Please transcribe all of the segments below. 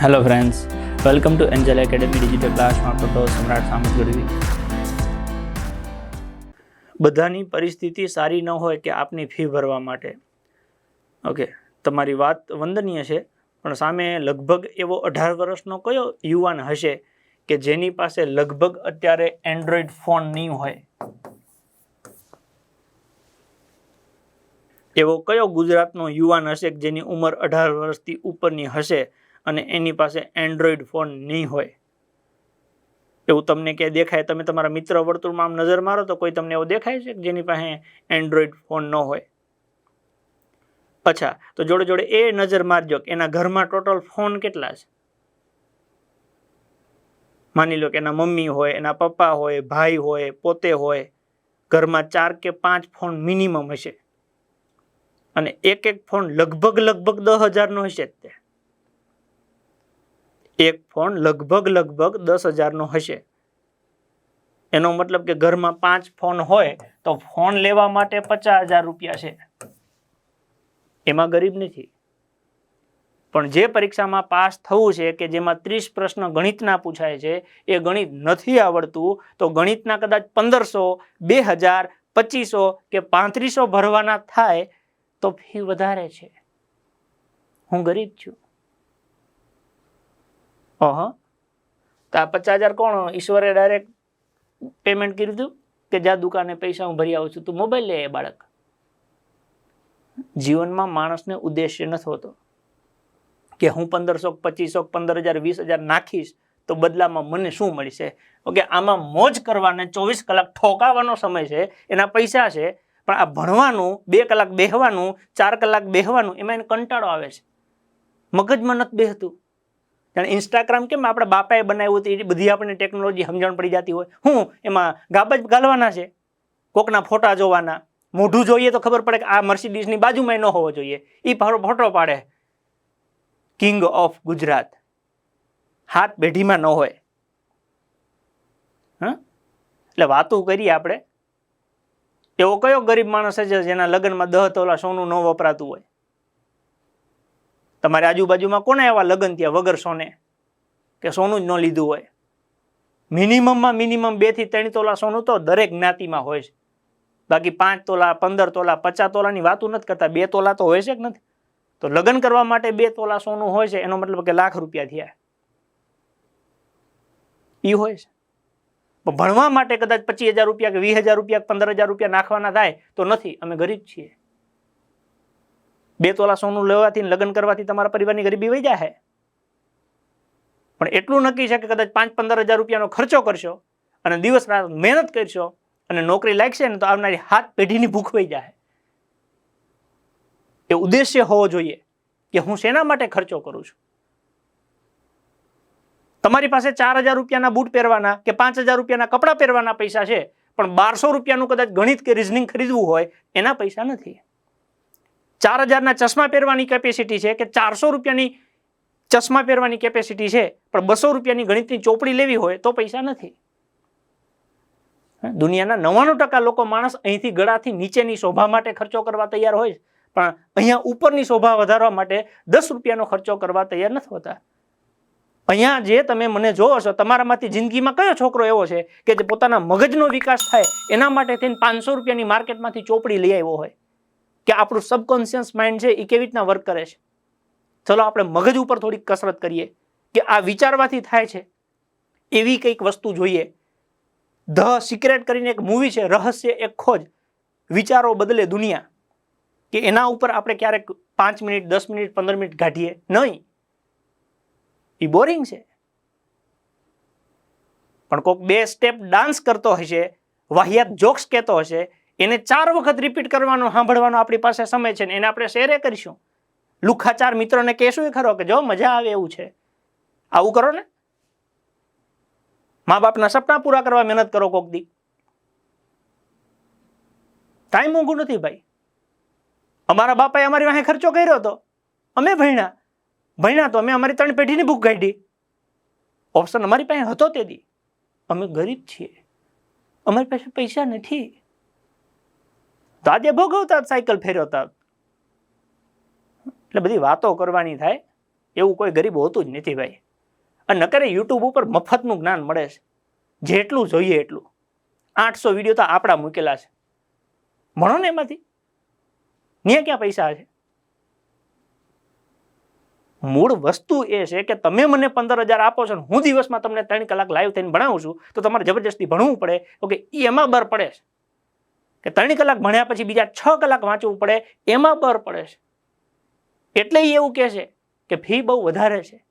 Hello friends welcome to angel academy digital ક્લાસમાં તો સમ્રાટ સામત ગઢવી બધાની પરિસ્થિતિ સારી ન હોય કે આપની ફી ભરવા માટે. ઓકે તમારી વાત વંદનીય છે, પણ સામે લગભગ એવો અઢાર વર્ષનો કયો યુવાન હશે કે જેની પાસે લગભગ અત્યારે એન્ડ્રોઈડ ફોન નહીં હોય? એવો કયો ગુજરાતનો યુવાન હશે કે જેની ઉંમર અઢાર વર્ષથી ઉપરની હશે? અને એની પાસે એન્ડ્રોઈડ ફોન નહીં હોય. એવું તમને ક્યાંય દેખાય? તમે તમારા મિત્ર વર્તુળમાં આમ નજર મારો તો કોઈ તમને એવું દેખાય છે કે જેની પાસે એન્ડ્રોઈડ ફોન ન હોય? અચ્છા, તો જોડે જોડે એ નજર મારજો કે એના ઘરમાં ટોટલ ફોન કેટલા છે? માની લો કે એના મમ્મી હોય, એના પપ્પા હોય, ભાઈ હોય, પોતે હોય, ઘરમાં ચાર કે પાંચ ફોન મિનિમમ હશે. અને એક એક ફોન લગભગ લગભગ દસ હજારનો હશે જ તે એક ફોન લગભગ લગભગ દસ હજારનો હશે. એનો મતલબ કે ઘરમાં પાંચ ફોન હોય તો ફોન લેવા માટે પચાસ હજાર રૂપિયા છે. એમાં ગરીબ નથી. પણ જે પરીક્ષામાં પાસ થવું છે કે જેમાં ત્રીસ પ્રશ્ન ગણિતના પૂછાય છે, એ ગણિત નથી આવડતું, તો ગણિતના કદાચ પંદરસો, બે હજાર, પચીસો કે પાંત્રીસો ભરવાના થાય તો ફી વધારે છે. હું ગરીબ છું. અહ. તો આ પચાસ હજાર કોણ? ઈશ્વરે ડાયરેક્ટ પેમેન્ટ કર્યું હતું કે જ્યાં દુકાને પૈસા હું ભરી આવું છું? તું મોબાઈલ લે એ બાળક. જીવનમાં માણસને ઉદ્દેશ્ય નથી હોતો. કે હું પંદરસો, પચીસો પંદર હજાર વીસ હજાર નાખીશ તો બદલામાં મને શું મળશે? ઓકે, આમાં મોજ કરવાને ચોવીસ કલાક ઠોકાવાનો સમય છે, એના પૈસા છે, પણ આ ભણવાનું, બે કલાક બેહવાનું, ચાર કલાક બેહવાનું, એમાં એને કંટાળો આવે છે. મગજમાં નથી બેહતું. જાણે ઇન્સ્ટાગ્રામ કેમ આપણા બાપાએ બનાવ્યું હતું? એ બધી આપણને ટેકનોલોજી સમજણ પડી જતી હોય. હું એમાં ગાબજ ગાલવાના છે. કોકના ફોટા જોવાના. મોઢું જોઈએ તો ખબર પડે કે આ મર્સિડીઝની બાજુમાં ન હોવો જોઈએ. એ ફોટો પાડે. King of Gujarat. હાથ પેઢીમાં ન હોય. હા? એટલે વાતું કરીએ આપણે. એવો કયો ગરીબ માણસ છે જેના લગ્નમાં દહ તોલા સોનું ન વપરાતું હોય? તમારી આજુબાજુમાં કોને એવા લગ્ન થયા વગર સોને? કે સોનું જ ન લીધું હોય? મિનિમમમાં મિનિમમ બેથી ત્રણ તોલા સોનું તો દરેક જ્ઞાતિમાં હોય છે. બાકી પાંચ તોલા, પંદર તોલા, પચાસ તોલાની વાતું નથી કરતા. બે તોલા તો હોય છે કે નથી? તો લગ્ન કરવા માટે બે તોલા સોનું હોય છે, એનો મતલબ કે લાખ રૂપિયા થયા. એ હોય છે. ભણવા માટે કદાચ પચીસ હજાર રૂપિયા કે વીસ હજાર રૂપિયા પંદર હજાર રૂપિયા નાખવાના થાય તો નથી. અમે ગરીબ છીએ. બે તોલા સોનું લેવાથી લગ્ન કરવાથી તમારા પરિવારની ગરીબી વહી જાય પણ એટલું નક્કી છે કે કદાચ પાંચ પંદર હજાર રૂપિયાનો ખર્ચો કરશો અને દિવસ રાત મહેનત કરશો અને નોકરી લાગશે ને તો આવનારી હાથ પેઢીની ભૂખ વહી જાય એ ઉદ્દેશ્ય હોવો જોઈએ કે હું શેના માટે ખર્ચો કરું છું? તમારી પાસે ચાર હજાર રૂપિયાના બૂટ પહેરવાના કે પાંચ હજાર રૂપિયાના કપડાં પહેરવાના પૈસા છે, પણ બારસો રૂપિયાનું કદાચ ગણિત કે રિઝનિંગ ખરીદવું હોય, એના પૈસા નથી. ચાર હજારના ચશ્મા પહેરવાની કેપેસિટી છે કે ચારસો રૂપિયાની ચશ્મા પહેરવાની કેપેસિટી છે, પણ બસો રૂપિયાની ગણિતની ચોપડી લેવી હોય તો પૈસા નથી. દુનિયાના નવ્વાણું ટકા લોકો માણસ અહીંથી ગળાથી નીચેની શોભા માટે ખર્ચો કરવા તૈયાર હોય પણ અહીંયા ઉપરની શોભા વધારવા માટે દસ રૂપિયાનો ખર્ચો કરવા તૈયાર નથી હોતા. અહીંયા જે તમે મને જોવો છો, તમારામાંથી જિંદગીમાં કયો છોકરો એવો છે કે જે પોતાના મગજનો વિકાસ થાય, એના માટે થઈને પાંચસો રૂપિયાની માર્કેટમાંથી ચોપડી લઈ આવ્યો હોય? કે આપણું સબકોન્શિયસ માઇન્ડ છે એ કેવી રીતના વર્ક કરે છે? ચલો આપણે મગજ ઉપર થોડીક કસરત કરીએ કે આ વિચારવાથી થાય છે. એવી કંઈક વસ્તુ જોઈએ. ધ સિક્રેટ કરીને એક મૂવી છે, રહસ્ય એક ખોજ. વિચારો બદલે દુનિયા. કે એના ઉપર આપણે ક્યારેક પાંચ મિનિટ, દસ મિનિટ, પંદર મિનિટ કાઢીએ? નહીં. એ બોરિંગ છે. પણ કોઈક બે સ્ટેપ ડાન્સ કરતો હશે, વાહિયાત જોક્સ કહેતો હશે એને ચાર વખત રિપીટ કરવાનો, સાંભળવાનો આપણી પાસે સમય છે ને એને આપણે શેરે કરીશું. લુખા ચાર મિત્રોને કહેશું એ ખરો કે જો મજા આવે એવું છે. આવું કરો ને. મા બાપના સપના પૂરા કરવા મહેનત કરો કોક દી. ટાઈમ મોંઘું નથી ભાઈ. અમારા બાપાએ અમારી વાહે ખર્ચો કર્યો હતો અમે ભણ્યા. ભણ્યા તો અમે અમારી ત્રણ પેઢીની બુક કાઢી. ઓપ્શન અમારી પાસે હતો તે દી. અમે ગરીબ છીએ. અમારી પાસે પૈસા નથી. તો આજે ભોગવતા સાયકલ ફેરવતા. એટલે બધી વાતો કરવાની થાય, એવું કોઈ ગરીબ હોતું જ નથી ભાઈ. અને નકરે યુટ્યુબ ઉપર મફતનું જ્ઞાન મળે છે. જેટલું જોઈએ એટલું. આઠસો વીડિયો તો આપણા મૂકેલા છે. ભણો ને એમાંથી. ત્યાં ક્યાં પૈસા છે? મૂળ વસ્તુ એ છે કે તમે મને પંદર હજાર આપો છો ને હું દિવસમાં તમને ત્રણ કલાક લાઈવ થઈને ભણાવું છું, તો તમારે જબરજસ્તી ભણવું પડે. ઓકે એમાં બર પડે છે. કે ત્રણ કલાક ભણ્યા પછી બીજા છ કલાક વાંચવું પડે, એમાં બર પડે છે. એટલે એવું કહે છે કે ફી બહુ વધારે છે.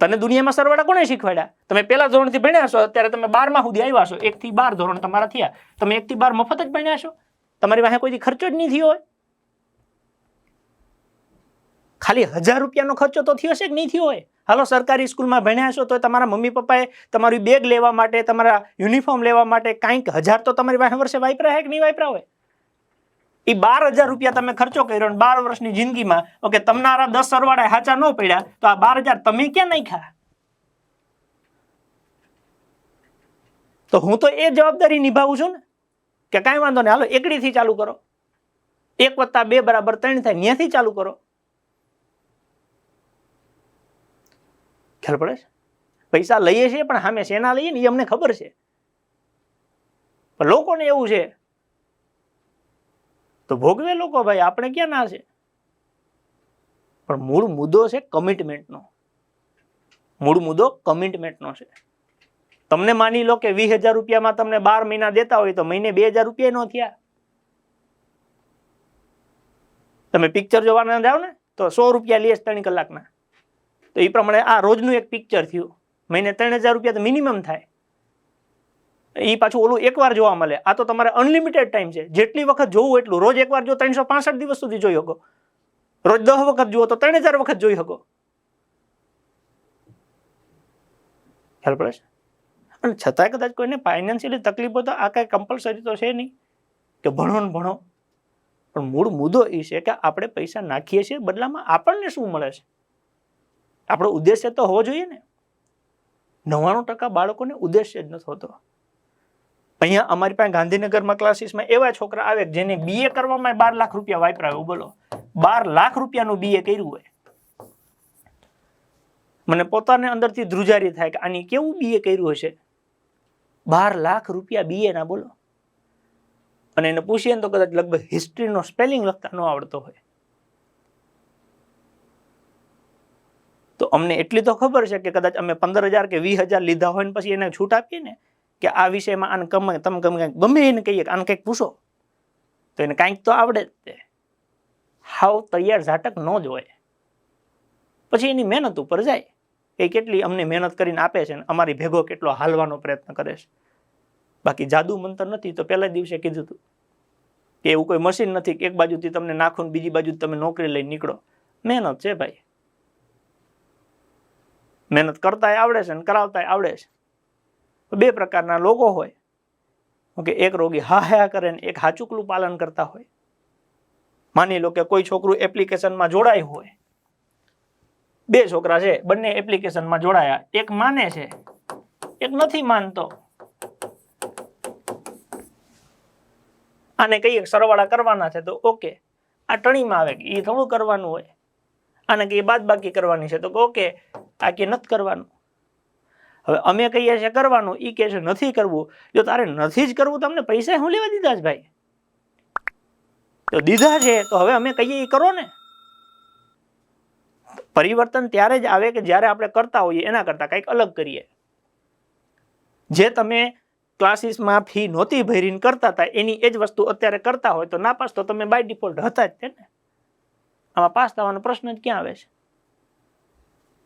તને દુનિયામાં સરવાળા કોણે શીખવાડ્યા? તમે પહેલા ધોરણથી ભણ્યા છો, અત્યારે તમે બારમાં સુધી આવ્યા છો. એકથી બાર ધોરણ તમારા થયા. તમે એકથી બાર મફત જ ભણ્યા છો. તમારી પાસે કોઈથી ખર્ચો જ નહીં થયો હોય. ખાલી હજાર રૂપિયાનો ખર્ચો તો થયો છે કે નહીં થયો હોય? હાલો, સરકારી સ્કૂલમાં ભણ્યા છો તો તમારા મમ્મી પપ્પાએ તમારી બેગ લેવા માટે, તમારા યુનિફોર્મ લેવા માટે કાંઈક હજાર તો તમારી પાસે વર્ષે વાપરા હે કે નહીં વાપરા હોય? એ બાર હજાર રૂપિયા તમે ખર્ચો કર્યો અને બાર વર્ષની જિંદગીમાં, ઓકે તમારા દસ સરવાળા હાચા ન પડ્યા, તો આ બાર હજાર તમે ક્યાં નાખ્યા? તો હું તો એ જવાબદારી નિભાવું છું ને, કે કાંઈ વાંધો નહીં, હાલો, એકડીથી ચાલુ કરો. એક વત્તા બે બરાબર ત્રણ થાય ત્યાંથી ચાલુ કરો. ખ્યાલ પડે છે? પૈસા લઈએ છીએ, પણ સામે શેના લઈએ ને એ અમને ખબર છે. પણ લોકોને એવું છે, તો ભોગવે લોકો ભાઈ, આપણે ક્યાં ના છે? પણ મૂળ મુદ્દો છે કમિટમેન્ટનો મૂળ મુદ્દો કમિટમેન્ટનો છે. તમને માની લો કે વીસ હજાર રૂપિયામાં તમને બાર મહિના દેતા હોય તો મહિને બે હજાર રૂપિયા નો થયા. તમે પિક્ચર જોવાના જાઓ ને, તો સો રૂપિયા લે ત્રણ કલાકના. તો એ પ્રમાણે આ રોજનું એક પિક્ચર થયું. મહિને ત્રણ હજાર રૂપિયા તો મિનિમમ થાય. એ પાછું ઓલું એકવાર જોવા મળે. આ તો તમારે અનલિમિટેડ ટાઈમ છે. જેટલી વખત જોવું એટલું રોજ એકવાર જો ત્રણસો પાસઠ દિવસ સુધી જોઈ શકો. રોજ દસ વખત જુઓ તો ત્રણ હજાર વખત જોઈ શકો. ખ્યાલ પડે છે? અને છતાંય કદાચ કોઈને ફાઇનાન્શિયલી તકલીફો તો આ કાંઈ કમ્પલસરી તો છે નહીં કે ભણો ને ભણો. પણ મૂળ મુદ્દો એ છે કે આપણે પૈસા નાખીએ છીએ બદલામાં આપણને શું મળે છે? આપણો ઉદ્દેશ્ય તો હોવો જોઈએ ને. નવ્વાણું ટકા બાળકોને ઉદ્દેશ્ય જ નથી હોતો. અહીંયા અમારી પાસે ગાંધીનગરમાં ક્લાસીસમાં એવા છોકરા આવે જેને બીએ કરવામાં બાર લાખ રૂપિયા વાપરાયો બોલો. બાર લાખ રૂપિયાનું બીએ કર્યું હોય. મને પોતાને અંદરથી ધ્રુજારી થાય કે આની કેવું બીએ કર્યું હશે? બાર લાખ રૂપિયા બીએ ના બોલો. અને એને પૂછીએ ને તો કદાચ લગભગ હિસ્ટ્રીનો સ્પેલિંગ લખતા ન આવડતો હોય. તો અમને એટલી તો ખબર છે કે કદાચ અમે પંદર હજાર કે વીસ હજાર લીધા હોય ને પછી એને છૂટ આપીએ ને, કે આ વિષયમાં આને કમ તમે ગમે કંઈક, ગમે એને કહીએ કે આને કંઈક પૂછો. તો એને કાંઈક તો આવડે જ તે. હાવ તૈયાર ઝાટક ન જ હોય. પછી એની મહેનત ઉપર જાય. એ કેટલી અમને મહેનત કરીને આપે છે ને, અમારી ભેગો કેટલો હાલવાનો પ્રયત્ન કરે છે. બાકી જાદુ મંતર નથી, તો પહેલા દિવસે કીધું હતું કે એવું કોઈ મશીન નથી એક બાજુથી તમને નાખો બીજી બાજુ તમે નોકરી લઈને નીકળો. મહેનત છે ભાઈ. મહેનત કરતાય આવડે છે ને કરાવતાય આવડે છે. બે પ્રકારના લોકો હોય. ઓકે, એક રોગી હા હા કરે ને એક હાચુકલું પાલન કરતા હોય. માની લો કે કોઈ છોકરું એપ્લિકેશનમાં જોડાયું હોય. બે છોકરા છે, બંને એપ્લિકેશનમાં જોડાયા. એક માને છે, એક નથી માનતો. આને કહીએ સરવાળા કરવાના છે તો ઓકે. આ ટણીમાં આવે એ થોડું કરવાનું હોય. આને કે બાદ બાકી કરવાની છે. તો ઓકે આ કે નથી કરવાનું. હવે અમે કહીએ છીએ કરવાનું એ કહે છે નથી કરવું. જો તારે નથી જ કરવું તમને પૈસા હું લેવા દીધા છે ભાઈ? તો દીધા છે, તો હવે અમે કહીએ એ કરો ને. પરિવર્તન ત્યારે જ આવે કે જ્યારે આપણે કરતા હોઈએ, એના કરતાં કંઈક અલગ કરીએ. જે તમે ક્લાસીસમાં ફી નહોતી ભરીને કરતા હતા, એની એ જ વસ્તુ અત્યારે કરતા હોય, તો ના પાસ તો તમે બાય ડિફોલ્ટ હતા જ તે ને. આમાં પાસ થવાનો પ્રશ્ન જ ક્યાં આવે છે?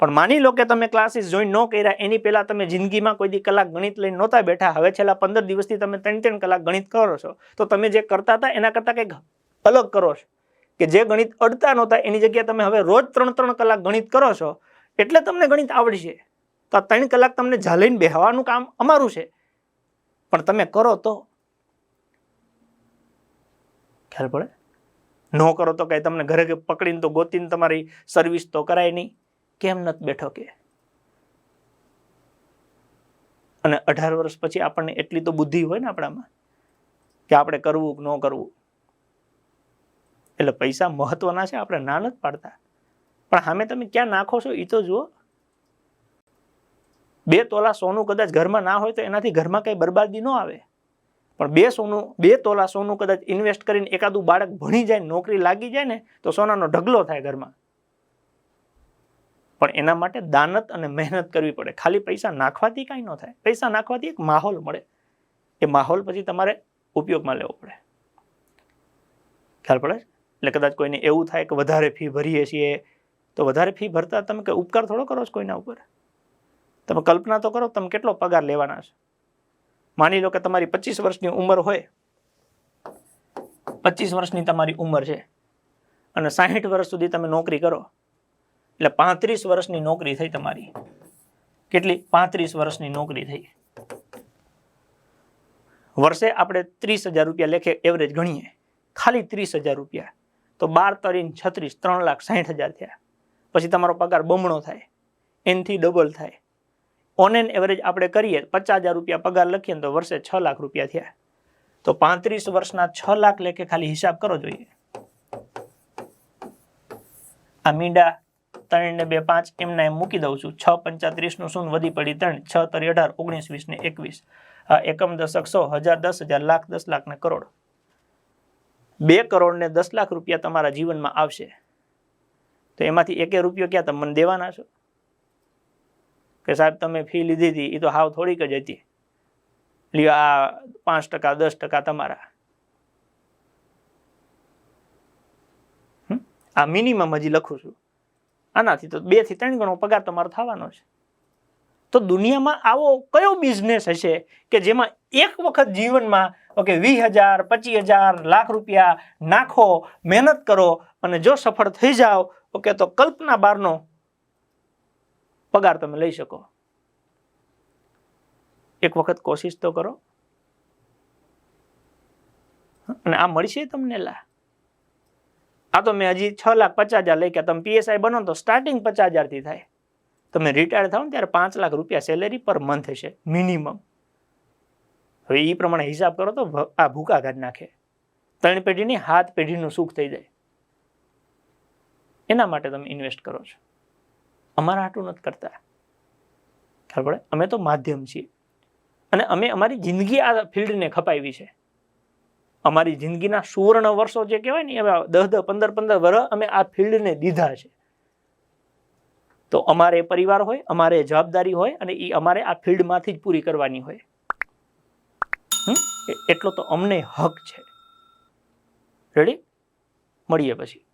પણ માની લો કે તમે ક્લાસીસ જોઈન ન કર્યા, એની પહેલાં તમે જિંદગીમાં કોઈ દી કલાક ગણિત લઈને નહોતા બેઠા. હવે છેલ્લા પંદર દિવસથી તમે ત્રણ ત્રણ કલાક ગણિત કરો છો. તો તમે જે કરતા હતા, એના કરતાં કંઈક અલગ કરો છો. કે જે ગણિત અડતા નહોતા, એની જગ્યાએ તમે હવે રોજ ત્રણ ત્રણ કલાક ગણિત કરો છો, એટલે તમને ગણિત આવડશે. તો આ ત્રણ કલાક તમને ઝાલીને બેહવાનું કામ અમારું છે. પણ તમે કરો તો? ખ્યાલ પડે? ન કરો તો કઈ તમને ઘરે પકડીને તો ગોતીને તમારી સર્વિસ તો કરાય નહીં. કેમ નથી બેઠો કે? અને અઢાર વર્ષ પછી આપણને એટલી તો બુદ્ધિ હોય ને આપણામાં કે આપણે કરવું કે ન કરવું. એટલે પૈસા મહત્વના છે, આપણે ના નથી પાડતા. પણ સામે તમે ક્યાં નાખો છો એ તો જુઓ. બે તોલા સોનું કદાચ ઘરમાં ના હોય તો એનાથી ઘરમાં કઈ બરબાદી ન આવે. પણ બે સોનું, બે તોલા સોનું કદાચ ઇન્વેસ્ટ કરીને એકાદું બાળક ભણી જાય, નોકરી લાગી જાય ને, તો સોનાનો ઢગલો થાય ઘરમાં. પણ એના માટે દાનત અને મહેનત કરવી પડે. ખાલી પૈસા નાખવાથી કાંઈ ન થાય. પૈસા નાખવાથી એક માહોલ મળે. એ માહોલ પછી તમારે ઉપયોગમાં લેવો પડે. ખ્યાલ પડે? એટલે કદાચ કોઈને એવું થાય કે વધારે ફી ભરીએ છીએ, તો વધારે ફી ભરતા તમે કે ઉપકાર થોડો કરો છો કોઈના ઉપર? તમે કલ્પના તો કરો તમે કેટલો પગાર લેવાના છો. માની લો કે તમારી પચીસ વર્ષની ઉંમર હોય, પચીસ વર્ષની તમારી ઉંમર છે અને સાહીઠ વર્ષ સુધી તમે નોકરી કરો, એટલે પાંત્રીસ વર્ષની નોકરી થઈ તમારી. કેટલી? પાંત્રીસ વર્ષની નોકરી થઈ. વર્ષે આપણે ત્રીસ હજાર રૂપિયા લેખે એવરેજ ગણીએ. ખાલી ત્રીસ હજાર રૂપિયા. તો બાર તરીને છત્રીસ, ત્રણ લાખ સાહીઠ હજાર થયા. પછી તમારો પગાર બમણો થાય. એનથી ડબલ થાય. ઓન એન એવરેજ આપણે કરીએ, પચાસ હજાર રૂપિયા પગાર લખીએ તો વર્ષે છ લાખ રૂપિયા થયા. તો પાંત્રીસ વર્ષના છ લાખ લેખે ખાલી હિસાબ કરો જોઈએ. આ મીંડા ત્રણ ને બે પાંચ એમના એમ મૂકી દઉં છું. છ પંચાત્રીસનું શૂન્ય વધી પડી ત્રણ, છ તરી અઢાર, ઓગણીસ, વીસ ને એકવીસ. એકમ દશક સો, હજાર દસ, હજાર લાખ, દસ લાખ ને કરોડ. બે કરોડ ને દસ લાખ રૂપિયા તમારા જીવનમાં આવશે. તો એમાંથી એકે રૂપિયો ક્યાં તમે મને દેવાના છો? કે સાહેબ, તમે ફી લીધી હતી એ તો હાવ થોડીક જ હતી. લ્યો, આ પાંચ ટકા, દસ ટકા તમારા. આ મિનિમમ હજી લખું છું. આનાથી તો બેથી ત્રણ ગણો પગાર તમારો થવાનો છે. તો દુનિયામાં આવો કયો બિઝનેસ હશે કે જેમાં એક વખત જીવનમાં, ઓકે, વીસ હજાર, પચીસ હજાર, લાખ રૂપિયા નાખો, મહેનત કરો અને જો સફળ થઈ જાઓ, ઓકે, તો કલ્પના બારનો પગાર તમે લઈ શકો. એક વખત કોશિશ તો કરો. અને આ મળશે તમને લા. આ તો મેં હજી છ લાખ પચાસ હજાર લઈ ગયા તમે પીએસઆઈ બનો તો સ્ટાર્ટિંગ પચાસ હજારથી થાય. તમે રિટાયર થાવ ને ત્યારે પાંચ લાખ રૂપિયા સેલેરી પર મંથ હશે મિનિમમ હવે એ પ્રમાણે હિસાબ કરો તો આ ભૂકા કાઢી નાખે. ત્રણ પેઢીની હાથ પેઢીનું સુખ થઈ જાય. એના માટે તમે ઇન્વેસ્ટ કરો છો. અમારા હાટું નથી કરતા. ખબર પડે? અમે તો માધ્યમ છીએ. અને અમે અમારી જિંદગી આ ફિલ્ડને ખપાવી છે. અમારી જિંદગીના સુવર્ણ વર્ષો જે કહેવાય ને એવા દસ દસ પંદર પંદર વર્ષ અમે આ ફિલ્ડને દીધા છે. તો અમારે પરિવાર હોય, અમારે જવાબદારી હોય અને એ અમારે આ ફિલ્ડમાંથી જ પૂરી કરવાની હોય? એટલો તો અમને હક છે. રેડી મળીએ પછી.